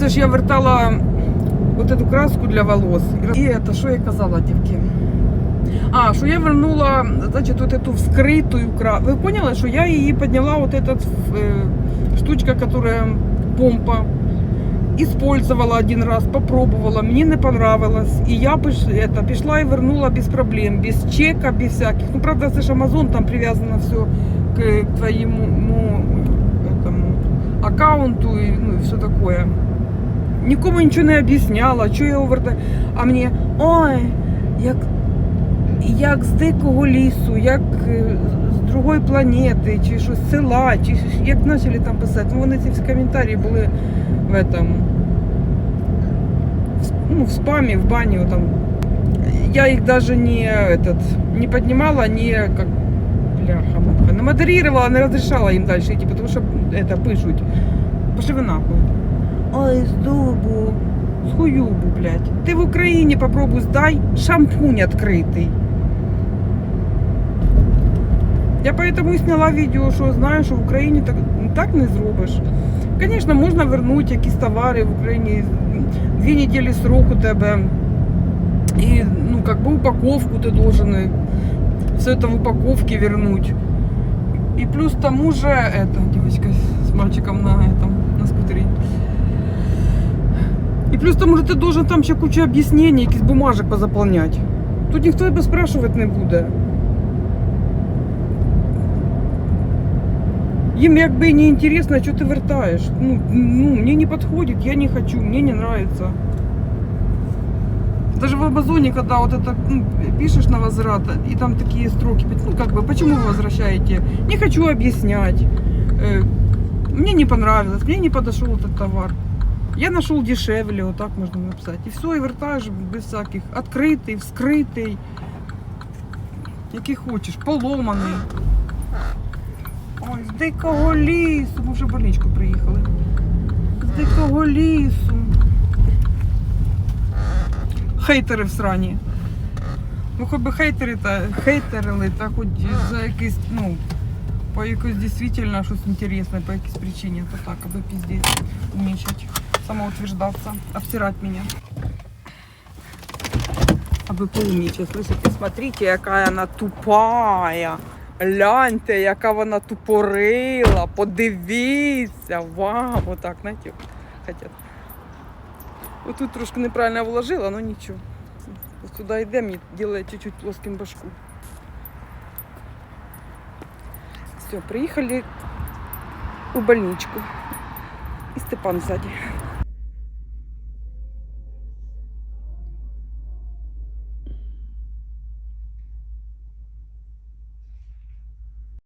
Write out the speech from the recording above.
Це ж я вертала от эту краску для волос. І це, що я казала, дівки? А, що я вернула, значить, вот эту вскритую краску. Ви поняли, що я її підняла, вот этот э, штучка, которая помпа. Использовала один раз, попробовала, мне не понравилось. И я пиш, это, пішла и вернула без проблем, без чека, без всяких. Ну, правда, это же Amazon, там привязано все к твоему ну, этому, аккаунту и, ну, и все такое. Нікому нічого не об'ясняла, що я овертаю. А мені, ой, як, як з дикого лісу, як е, з другої планети, чи щось з села, чи щось- як почали там писати. Ну, вони ці всі коментарі були в этом, в, с- ну, в спаме, в бане, вот там. Я их даже не, этот, не поднимала, не как бляха муха. Не модерировала, не разрешала им дальше идти, потому что это пишут. Пошли вы нахуй. Ой, з дубу, з хуюбу, блядь. Ти в Україні попробуй здай шампунь відкритий. Я поэтому и сняла відео, що знаю, що в Україні так, так не зробиш. Звісно, можна вернути якісь товари в Україні. Дві неділі срок у тебе. І, ну, как бы упаковку ты должен э, все это в упаковке вернуть. И плюс к тому же, это, девочка с мальчиком на этом, на скутере. И плюс к тому же ты должен там ще кучу объяснений, якісь бумажек позаполнять. Тут ніхто тебе спрашивать не буде. Їм якби і не інтересно, що ти вертаєш. Ну, ну, мне не подходит, я не хочу, мне не нравится. Даже в Амазоне, когда вот это ну, пишешь на возврат, и там такие строки, ну как бы, почему вы возвращаете? Не хочу объяснять. Э, Мне не понравилось, мне не подошел этот товар. Я нашел дешевле, вот так можно написать. И все, и вертаешь без всяких. Открытый, вскрытый. Який хочеш, поломаний. Ой, з дикого лісу. Ми вже в больничку приїхали. З дикого лісу. Хейтери в срані. Ну, хоч би хейтери та хейтерили, та хоч за якийсь, ну, по якось дійсно щось інтересне, по якійсь причині, то так, аби піздець умічать, самоутверждаться, обсирать мене. Аби поумнічать. Слышите, смотрите, яка вона тупая. Гляньте, яка вона тупорила. Подивіться. Вау, отак, знаєте, хотять. Отут трошки неправильно вложила, але нічого. Ось Сюди йде, мені ділає чуть-чуть плоским башку. Все, приїхали у больничку. І Степан ззаді.